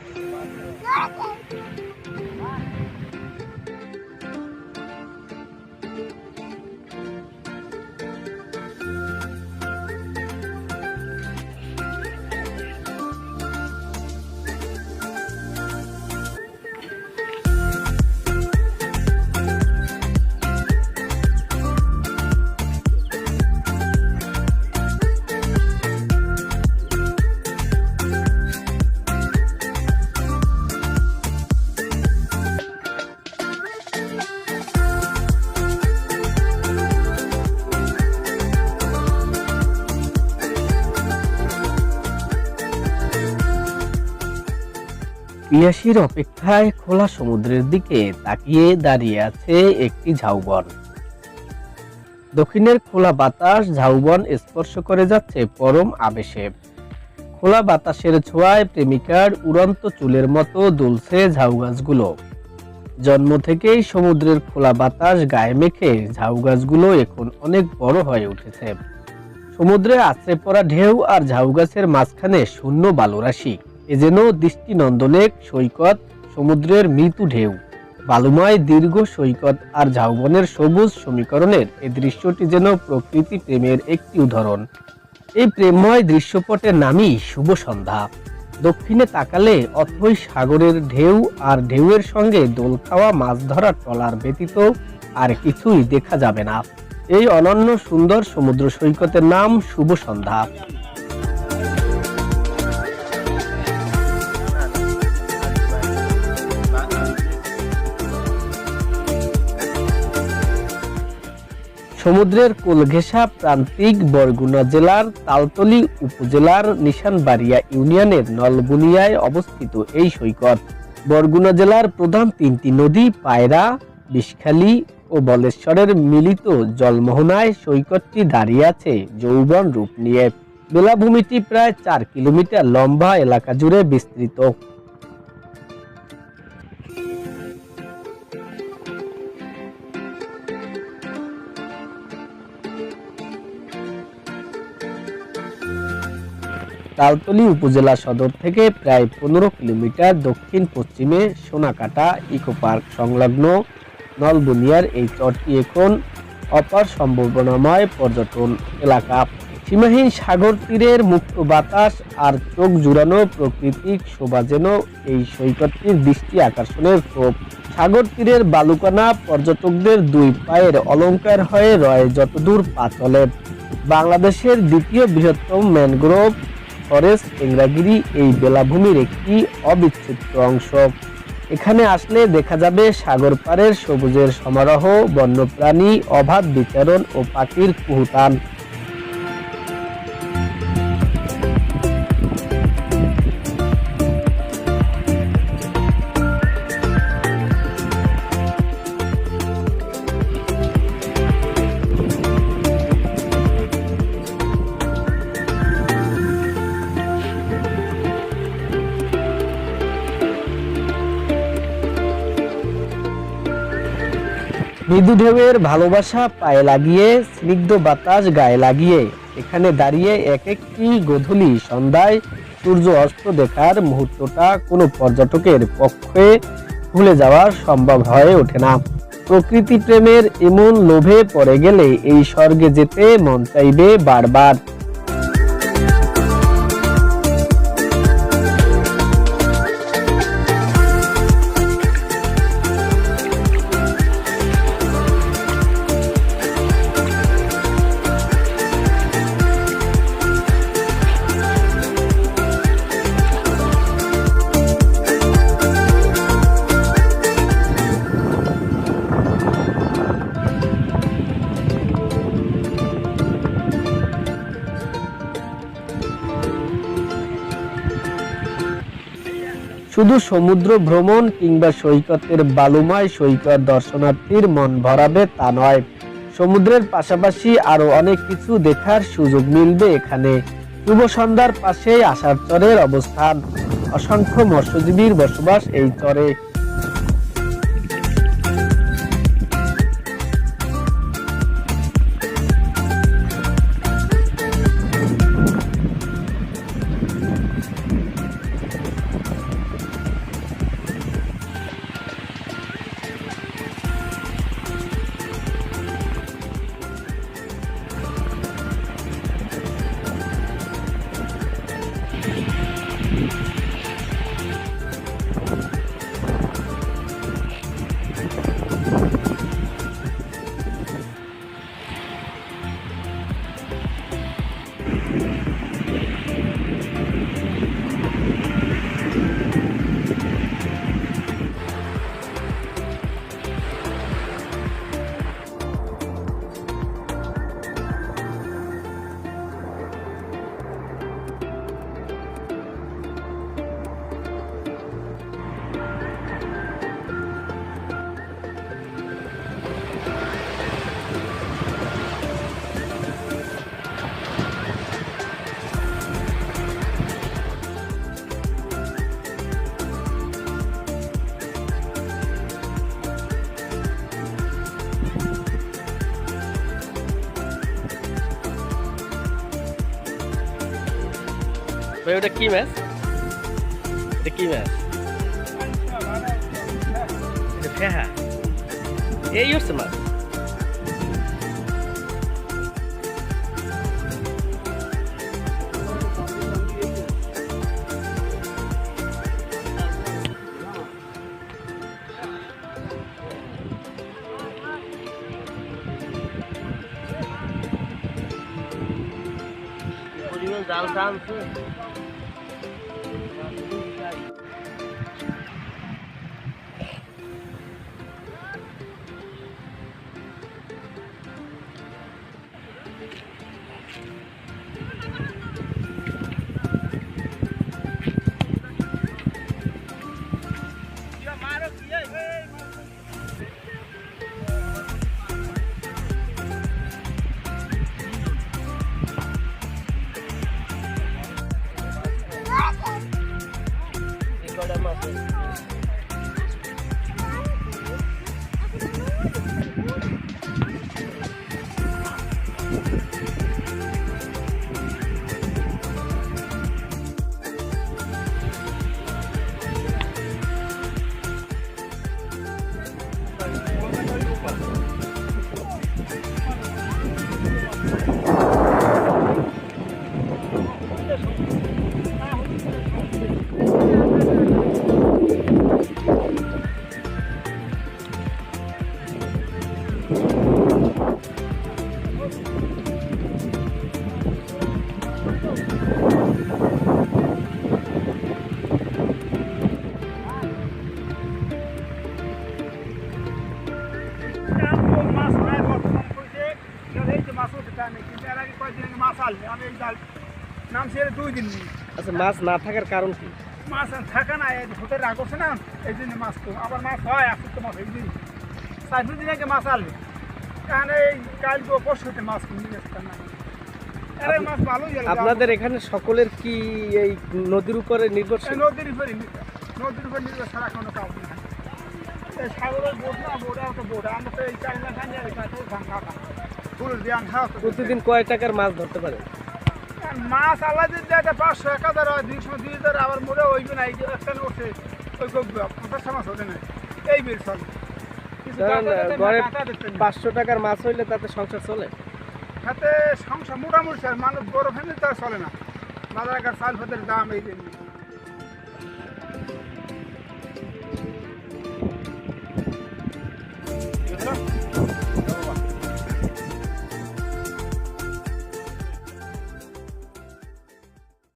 Thank you. পিয়াসির অপেক্ষায় খোলা সমুদ্রের দিকে তাকিয়ে দাঁড়িয়ে আছে একটি ঝাউবন। দক্ষিণের খোলা বাতাস ঝাউবন স্পর্শ করে যাচ্ছে পরম আবেশে। খোলা বাতাসের ছোঁয়ায় প্রেমিকার উড়ন্ত চুলের মতো দুলছে ঝাউ গাছগুলো। জন্ম থেকেই সমুদ্রের খোলা বাতাস গায়ে মেখে ঝাউ গাছগুলো এখন অনেক বড় হয়ে উঠেছে। সমুদ্রে আছড়ে পড়া ঢেউ আর ঝাউ গাছের মাঝখানে শূন্য বালুরাশি। এ যেন দৃষ্টিনন্দনের সৈকত সমুদ্রের মৃত্যু ঢেউ। বালুময় দীর্ঘ সৈকত আর ঝাউবনের সবুজ সমীকরণের এই দৃশ্যটি যেন প্রকৃতি প্রেমের একটি উদাহরণ। এই প্রেমময় দৃশ্যপটের নামই শুভ সন্ধ্যা। দক্ষিণে তাকালে অথই সাগরের ঢেউ আর ঢেউয়ের সঙ্গে দোল খাওয়া মাছ ধরা ট্রলার ব্যতীত আর কিছুই দেখা যাবে না। এই অনন্য সুন্দর সমুদ্র সৈকতের নাম শুভ সন্ধ্যা। সমুদ্রের কোলঘেঁষা প্রান্তিক বরগুনা জেলার তালতলি উপজেলার নিশানবাড়িয়া ইউনিয়নের নলবুনিয়ায় অবস্থিত এই সৈকত। বরগুনা জেলার প্রধান তিনটি নদী পায়রা, বিষখালী ও বলেশ্বরের মিলিত জলমোহনায় সৈকতটি দাঁড়িয়ে আছে যৌবন রূপ নিয়ে। বেলাভূমিটি প্রায় চার কিলোমিটার লম্বা, এলাকা জুড়ে বিস্তৃত। তালতলী উপজেলা সদর থেকে প্রায় পনেরো কিলোমিটার দক্ষিণ পশ্চিমে সোনাকাটা ইকো পার্ক সংলগ্ন নলবুনিয়ার এই চরটি এখন অপার সম্ভাবনাময় পর্যটন এলাকা। সীমাহীন সাগর তীরের মুক্ত বাতাস আর চোখ জুড়ানো প্রকৃতিক শোভা যেন এই সৈকতটির দৃষ্টি আকর্ষণের প্রোপ সাগর তীরের বালুকানা পর্যটকদের দুই পায়ের অলংকার হয়ে রয়ে যতদূর পা চলে। বাংলাদেশের দ্বিতীয় বৃহত্তম ম্যানগ্রোভ ফরেস্ট ইংরাগিরি এই বেলাভূমির একটি অবিচ্ছেদ্য অংশ। এখানে আসলে দেখা যাবে সাগর পাড়ের সবুজের সমারোহ, বন্যপ্রাণী অভাব বিচরণ ও পাখির কুহুতান। মৃদু ঢেউয়ের ভালোবাসা পায়ে লাগিয়ে, স্নিগ্ধ বাতাস গায়ে লাগিয়ে। এখানে দাঁড়িয়ে এক একটি গধূলি সন্ধ্যায় সূর্য অস্ত দেখার মুহূর্তটা কোনো পর্যটকের পক্ষে ভুলে যাওয়া সম্ভব হয়ে ওঠে না। প্রকৃতি প্রেমের এমন লোভে পড়ে গেলে এই স্বর্গে যেতে মন চাইবে বারবার। শুধু সমুদ্র ভ্রমণ কিংবা সৈকতের বালুময় সৈকত দর্শনার্থীর মন ভরাবে তা নয়। সমুদ্রের পাশাপাশি আরও অনেক কিছু দেখার সুযোগ মিলবে এখানে। শুভ সন্ধ্যার পাশে আষাঢ় চরের অবস্থান। অসংখ্য মৎস্যজীবীর বসবাস এই চরে। ভাই ওটা কি মাছ এটা কি মাছ এটা ফেহা এই হচ্ছে মাছ পরিমাণ জাল আমি এই জাল নাম ছেড়ে দুই দিন আচ্ছা মাছ না থাকার কারণ কি? মাছ থাকে না এই ভোটের রাগ করছে না এই জন্য মাছ তো আবার মাছ হয় আসলে তো মাছ এই দিন চার দিন আগে মাছ আনলে। কারণ এই কাল তো পরশু হতে মাছ কিনে গেছে না। আরে মাছ ভালোই আপনাদের এখানে সকলের কি এই নদীর উপরে নির্ভরশীল? নদীর উপরে নির্ভর নদীর উপরে নির্ভর ছাড়া কোনো কাজ নেই। সাগরের বোট না বোট তো বোট। আমরা তো এই চাই না খানি আর কাছে প্রতিদিন কয় টাকার মাছ ধরতে পারে? মাছ আলাদা দেয় পাঁচশো এক হাজার হয় দুইশো দুই হাজার আবার মোড়ে ওই দিন একটা ওঠে ওই পঞ্চাশটা মাছ ওঠে না। এই বের চলে। ঘরে পাঁচশো টাকার মাছ হইলে তাতে সংসার চলে? সাথে সংসার মোটামুটি স্যার মানুষ বড় ফ্যামিলি তার চলে না। বাজার ঘাট চাল ফাতের দাম এই জন্য Thank